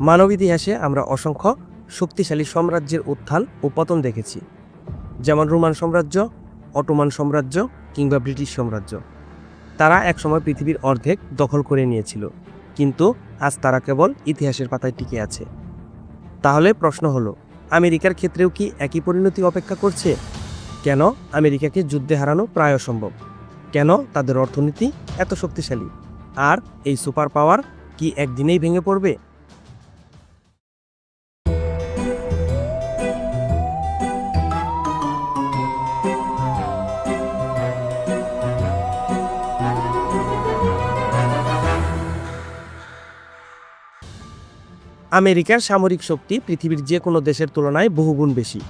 মানব ইতিহাসে আমরা অসংখ্য শক্তিশালী সাম্রাজ্যের উত্থান ও পতন দেখেছি, যেমন রোমান সাম্রাজ্য, অটোমান সাম্রাজ্য কিংবা ব্রিটিশ সাম্রাজ্য। তারা একসময় পৃথিবীর অর্ধেক দখল করে নিয়েছিল, কিন্তু আজ তারা কেবল ইতিহাসের পাতায় টিকে আছে। তাহলে প্রশ্ন হলো, আমেরিকার ক্ষেত্রেও কি একই পরিণতি অপেক্ষা করছে? কেন আমেরিকাকে যুদ্ধে হারানো প্রায় অসম্ভব? কেন তাদের অর্থনীতি এত শক্তিশালী? আর এই সুপার পাওয়ার কি একদিনেই ভেঙে পড়বে? আমেরিকার সামরিক শক্তি পৃথিবীর যে কোনো দেশের তুলনায় বহুগুণ বেশি।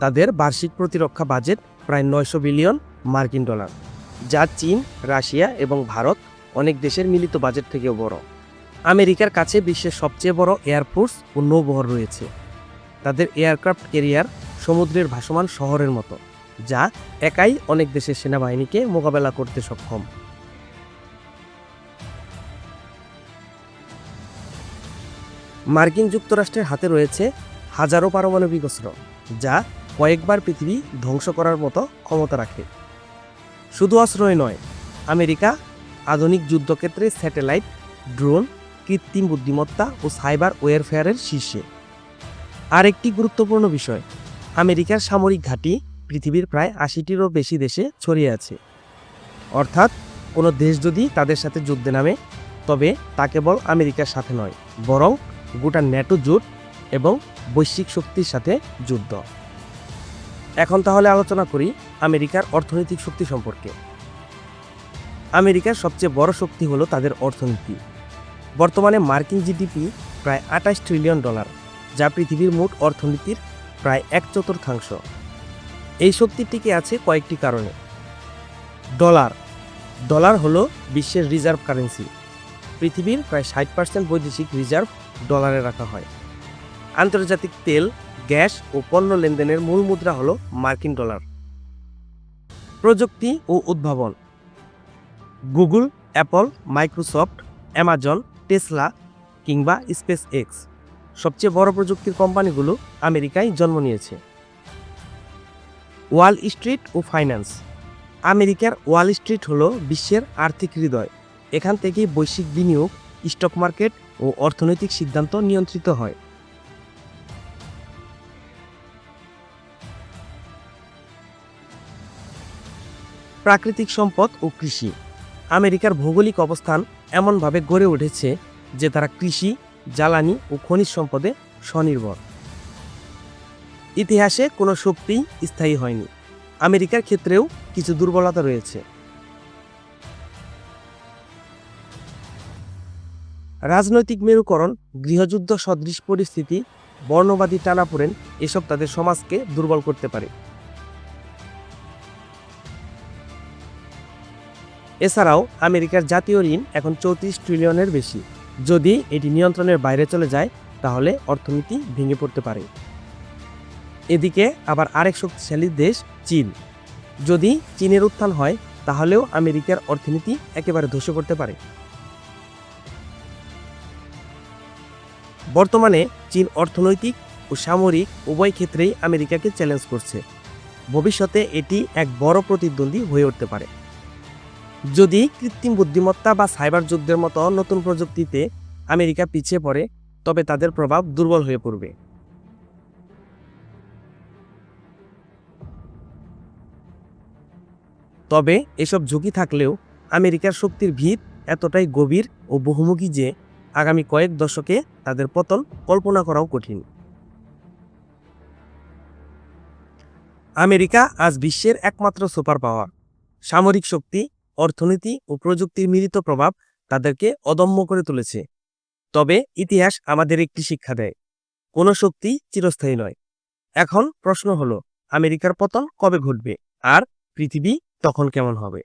তাদের বার্ষিক প্রতিরক্ষা বাজেট প্রায় নয়শো বিলিয়ন মার্কিন ডলার, যা চীন, রাশিয়া এবং ভারত অনেক দেশের মিলিত বাজেট থেকেও বড়। আমেরিকার কাছে বিশ্বের সবচেয়ে বড় এয়ারফোর্স ও নৌবহর রয়েছে। তাদের এয়ারক্রাফট ক্যারিয়ার সমুদ্রের ভাসমান শহরের মতো, যা একাই অনেক দেশের সেনাবাহিনীকে মোকাবেলা করতে সক্ষম। মার্কিন যুক্তরাষ্ট্রের হাতে রয়েছে হাজারো পারমাণবিক অস্ত্র, যা কয়েকবার পৃথিবী ধ্বংস করার মতো ক্ষমতা রাখে। শুধু অস্ত্রই নয়, আমেরিকা আধুনিক যুদ্ধক্ষেত্রে স্যাটেলাইট, ড্রোন, কৃত্রিম বুদ্ধিমত্তা ও সাইবার ওয়ারফেয়ারের শীর্ষে। আরেকটি গুরুত্বপূর্ণ বিষয়, আমেরিকার সামরিক ঘাঁটি পৃথিবীর প্রায় আশিটিরও বেশি দেশে ছড়িয়ে আছে। অর্থাৎ, কোনো দেশ যদি তাদের সাথে যুদ্ধে নামে, তবে তা কেবল আমেরিকার সাথে নয়, বরং গোটা ন্যাটো জোট এবং বৈশ্বিক শক্তির সাথে যুদ্ধ। এখন তাহলে আলোচনা করি আমেরিকার অর্থনৈতিক শক্তি সম্পর্কে। আমেরিকার সবচেয়ে বড় শক্তি হলো তাদের অর্থনীতি। বর্তমানে মার্কিন জিডিপি প্রায় আঠাশ ট্রিলিয়ন ডলার, যা পৃথিবীর মোট অর্থনীতির প্রায় এক চতুর্থাংশ। এই শক্তি টিকে আছে কয়েকটি কারণে। ডলার। ডলার হলো বিশ্বের রিজার্ভ কারেন্সি। পৃথিবীর প্রায় ষাট পার্সেন্ট বৈদেশিক রিজার্ভ ডলারে রাখা হয়। আন্তর্জাতিক তেল, গ্যাস ও পণ্য লেনদেনের মূল মুদ্রা হল মার্কিন ডলার। প্রযুক্তি ও উদ্ভাবন। Google, Apple, Microsoft, Amazon, Tesla কিংবা স্পেস এক্স সবচেয়ে বড় প্রযুক্তির কোম্পানিগুলো আমেরিকায় জন্ম নিয়েছে। ওয়াল স্ট্রিট ও ফাইন্যান্স। আমেরিকার ওয়াল স্ট্রিট হলো বিশ্বের আর্থিক হৃদয়। এখান থেকেই বৈশ্বিক বিনিয়োগ, স্টক মার্কেট ও অর্থনৈতিক সিদ্ধান্ত নিয়ন্ত্রিত হয়। প্রাকৃতিক সম্পদ ও কৃষি। আমেরিকার ভৌগোলিক অবস্থান এমনভাবে গড়ে উঠেছে যে তারা কৃষি, জ্বালানি ও খনিজ সম্পদে স্বনির্ভর। ইতিহাসে কোনো শক্তি স্থায়ী হয়নি। আমেরিকার ক্ষেত্রেও কিছু দুর্বলতা রয়েছে। রাজনৈতিক মেরুকরণ, গৃহযুদ্ধ সদৃশ পরিস্থিতি, বর্ণবাদী টানাপোড়েন এসব তাদের সমাজকে দুর্বল করতে পারে। এছাড়াও আমেরিকার জাতীয় ঋণ এখন চৌত্রিশ ট্রিলিয়নের বেশি। যদি এটি নিয়ন্ত্রণের বাইরে চলে যায়, তাহলে অর্থনীতি ভেঙে পড়তে পারে। এদিকে আবার আরেক শক্তিশালী দেশ, চীন। যদি চীনের উত্থান হয়, তাহলেও আমেরিকার অর্থনীতি একেবারে ধসে পড়তে পারে। বর্তমানে চীন অর্থনৈতিক ও সামরিক উভয় ক্ষেত্রেই আমেরিকাকে চ্যালেঞ্জ করছে। ভবিষ্যতে এটি এক বড় প্রতিদ্বন্দ্বী হয়ে উঠতে পারে। যদি কৃত্রিম বুদ্ধিমত্তা বা সাইবার যুদ্ধের মতো নতুন প্রযুক্তিতে আমেরিকা পিছিয়ে পড়ে, তবে তাদের প্রভাব দুর্বল হয়ে পড়বে। তবে এসব ঝুঁকি থাকলেও আমেরিকার শক্তির ভিত এতটাই গভীর ও বহুমুখী যে আগামী কয়েক দশকে তাদের পতন কল্পনা করাও কঠিন। আমেরিকা আজ বিশ্বের একমাত্র সুপার পাওয়ার। সামরিক শক্তি, অর্থনীতি ও প্রযুক্তির মিলিত প্রভাব তাদেরকে অদম্য করে তুলেছে। তবে ইতিহাস আমাদের একটি শিক্ষা দেয়, কোনো শক্তি চিরস্থায়ী নয়। এখন প্রশ্ন হলো, আমেরিকার পতন কবে ঘটবে? আর পৃথিবী তখন কেমন হবে?